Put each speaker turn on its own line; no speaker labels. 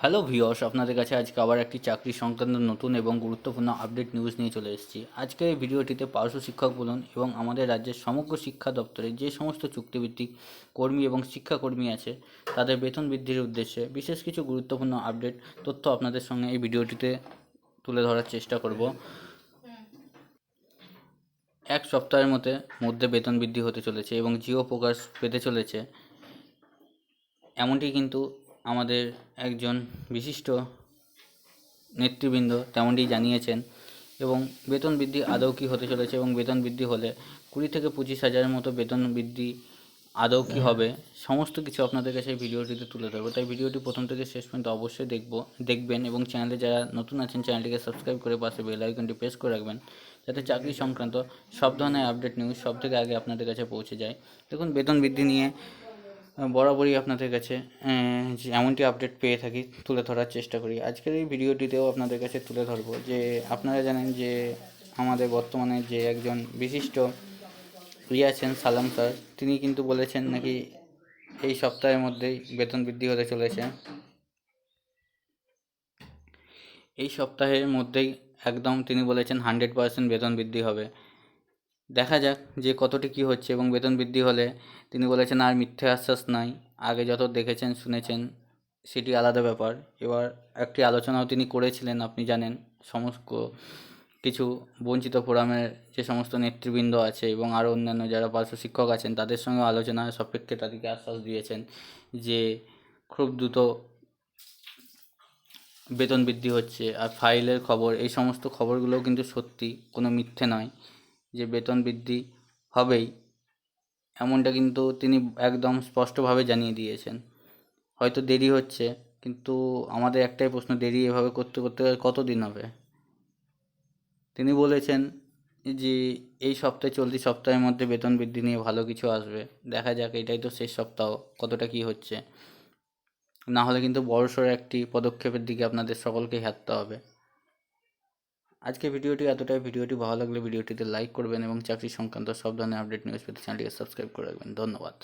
Hello ভিওস আপনাদের কাছে আজকে আবার একটি চাকরি সংক্রান্ত নতুন এবং গুরুত্বপূর্ণ আপডেট নিউজ নিয়ে চলে এসেছি। আজকের এই ভিডিওটিতে পার্শ্ব শিক্ষক বলুন এবং আমাদের রাজ্যের সমগ্র শিক্ষা দপ্তরে যে সমস্ত চুক্তিভিত্তিক কর্মী এবং শিক্ষাকর্মী আছে, তাদের বেতন বৃদ্ধির উদ্দেশ্যে বিশেষ কিছু গুরুত্বপূর্ণ আপডেট তথ্য আপনাদের সঙ্গে এই ভিডিওটিতে তুলে ধরার চেষ্টা করব। এক সপ্তাহের মধ্যে মধ্যে বেতন বৃদ্ধি হতে চলেছে এবং জিও প্রকাশ পেতে চলেছে। এমনটি কিন্তু আমাদের একজন বিশিষ্ট নেতৃবৃন্দ তেমনটি জানিয়েছেন এবং বেতন বৃদ্ধি আদৌ কী হতে চলেছে এবং বেতন বৃদ্ধি হলে কুড়ি থেকে পঁচিশ হাজারের মতো বেতন বৃদ্ধি আদৌ কী হবে সমস্ত কিছু আপনাদের কাছে এই ভিডিওটিতে তুলে ধরবো। তাই ভিডিওটি প্রথম থেকে শেষ পর্যন্ত অবশ্যই দেখব দেখবেন এবং চ্যানেলে যারা নতুন আছেন চ্যানেলটিকে সাবস্ক্রাইব করে পাশে বেল আইকনটি প্রেস করে রাখবেন যাতে চাকরি সংক্রান্ত সব ধরনের আপডেট নিউজ সব থেকে আগে আপনাদের কাছে পৌঁছে যায়। দেখুন বেতন বৃদ্ধি নিয়ে বরাবরই আপনাদের কাছে এমনটি আপডেট পেয়ে থাকি, তুলে ধরার চেষ্টা করি। আজকের এই ভিডিওটিতেও আপনাদের কাছে তুলে ধরবো যে, আপনারা জানেন যে, আমাদের বর্তমানে যে একজন বিশিষ্ট ইয়ে আছেন সালাম স্যার, তিনি কিন্তু বলেছেন নাকি এই সপ্তাহের মধ্যেই বেতন বৃদ্ধি হতে চলেছে। এই সপ্তাহের মধ্যেই একদম তিনি বলেছেন হান্ড্রেড পার্সেন্ট বেতন বৃদ্ধি হবে। দেখা যাক যে কতটি কী হচ্ছে এবং বেতন বৃদ্ধি হলে তিনি বলেছেন, আর মিথ্যে আশ্বাস নাই। আগে যত দেখেছেন, শুনেছেন, সেটি আলাদা ব্যাপার। এবার একটি আলোচনাও তিনি করেছিলেন, আপনি জানেন, সমস্ত কিছু বঞ্চিত ফোরামের যে সমস্ত নেতৃবৃন্দ আছে এবং আরও অন্যান্য যারা পার্শ্ব শিক্ষক আছেন, তাদের সঙ্গে আলোচনার সাপেক্ষে তাদেরকে আশ্বাস দিয়েছেন যে খুব দ্রুত বেতন বৃদ্ধি হচ্ছে। আর ফাইলের খবর, এই সমস্ত খবরগুলোও কিন্তু সত্যি, কোনো মিথ্যে নয়। যে বেতন বৃদ্ধি হবেই, এমনটা কিন্তু তিনি একদম স্পষ্টভাবে জানিয়ে দিয়েছেন। হয়তো দেরি হচ্ছে, কিন্তু আমাদের একটাই প্রশ্ন, দেরি এভাবে করতে করতে আর কতদিন হবে? তিনি বলেছেন যে, এই সপ্তাহে, চলতি সপ্তাহের মধ্যে বেতন বৃদ্ধি নিয়ে ভালো কিছু আসবে। দেখা যাক, এটাই তো শেষ সপ্তাহ, কতটা কি হচ্ছে। না হলে কিন্তু বড়সড় একটি পদক্ষেপের দিকে আপনাদের সকলকে হাঁটতে হবে। আজকে ভিডিওটি এতটাই। ভিডিওটি ভালো লাগলে ভিডিওটিতে লাইক করবেন এবং চাকরি সংক্রান্ত সব ধরনের আপডেট নিউজ পেতে চ্যানেলটিকে সাবস্ক্রাইব করে রাখবেন। ধন্যবাদ।